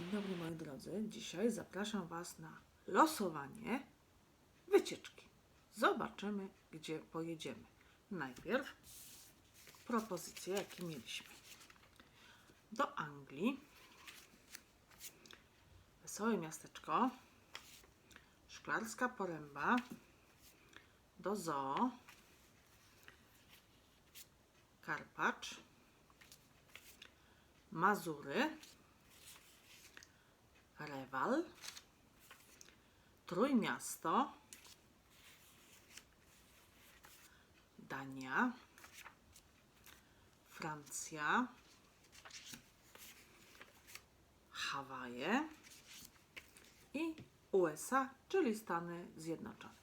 Dzień dobry moi drodzy. Dzisiaj zapraszam Was na losowanie wycieczki. Zobaczymy, gdzie pojedziemy. Najpierw propozycje, jakie mieliśmy. Do Anglii. Wesołe miasteczko. Szklarska Poręba. Do zoo. Karpacz. Mazury. Rewal, Trójmiasto, Dania, Francja, Hawaje. I USA, czyli Stany Zjednoczone.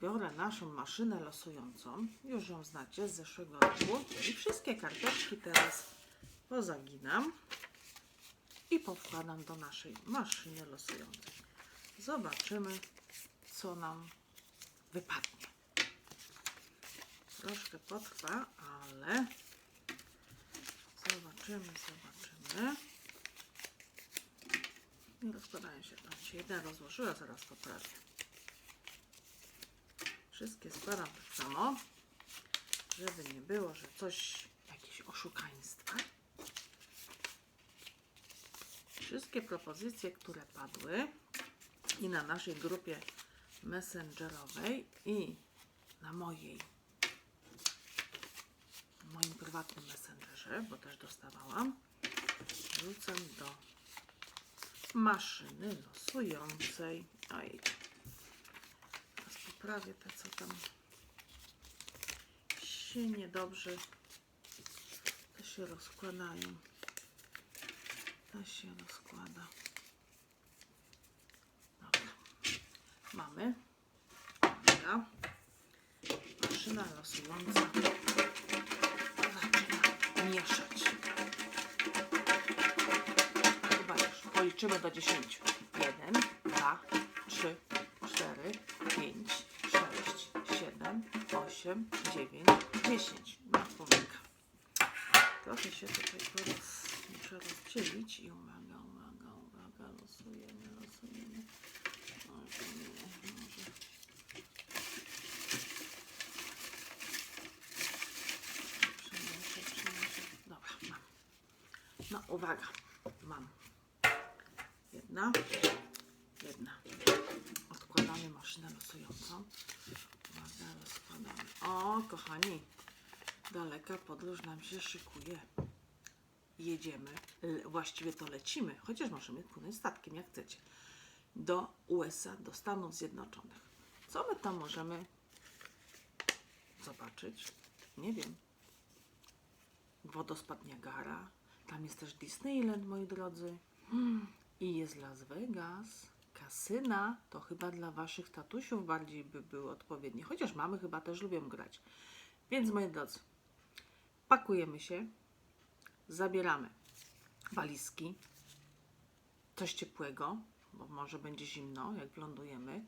Biorę naszą maszynę losującą, już ją znacie z zeszłego roku. I wszystkie karteczki teraz pozaginam i powkładam do naszej maszyny losującej. Zobaczymy, co nam wypadnie. Troszkę potrwa, ale zobaczymy, zobaczymy. Nie rozkładają się. Tam się jeden rozłożyła, zaraz poprawię. Wszystkie składam tak samo, żeby nie było, że coś, jakieś oszukaństwa. Wszystkie propozycje, które padły i na naszej grupie messengerowej i na mojej moim prywatnym messengerze, bo też dostawałam, wrzucam do maszyny losującej. Oj, teraz poprawię te, co tam się niedobrze to się rozkładają. To się rozkłada. Dobra. Mamy. Uwaga. Maszyna losująca zaczyna mieszać. Chyba już. Policzymy do 10. 1, 2, 3, 4, 5, 6, 7, 8, 9, 10. Na powieka. Trochę się tutaj teraz muszę rozdzielić i uwaga, uwaga, uwaga, losujemy, losujemy. Może nie, może. Przemieszczę, przemieszczę. Dobra, mam. No uwaga, mam. Jedna, jedna. Odkładamy maszynę losującą. Uwaga, rozkładamy. O, kochani, daleka podróż nam się szykuje. Jedziemy, l- właściwie to lecimy, chociaż możemy płynąć statkiem, jak chcecie, do USA, do Stanów Zjednoczonych. Co my tam możemy zobaczyć? Nie wiem. Wodospad Niagara, tam jest też Disneyland, moi drodzy. I jest Las Vegas, kasyna, to chyba dla waszych tatusiów bardziej by było odpowiednie, chociaż mamy chyba też lubią grać. Więc moi drodzy, pakujemy się, zabieramy walizki, coś ciepłego, bo może będzie zimno, jak wlądujemy,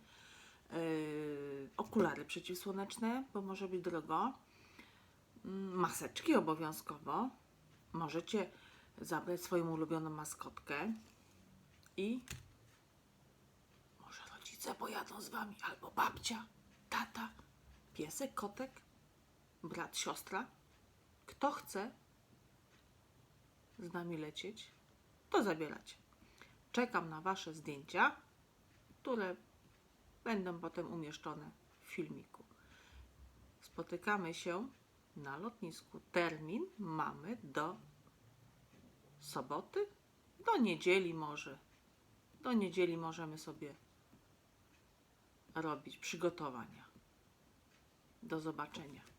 yy, okulary przeciwsłoneczne, bo może być drogo, Mm, maseczki obowiązkowo. Możecie zabrać swoją ulubioną maskotkę i może rodzice pojadą z wami, albo babcia, tata, piesek, kotek, brat, siostra. Kto chce z nami lecieć, to zabieracie. Czekam na Wasze zdjęcia, które będą potem umieszczone w filmiku. Spotykamy się na lotnisku. Termin mamy do soboty, do niedzieli może. Do niedzieli możemy sobie robić przygotowania. Do zobaczenia.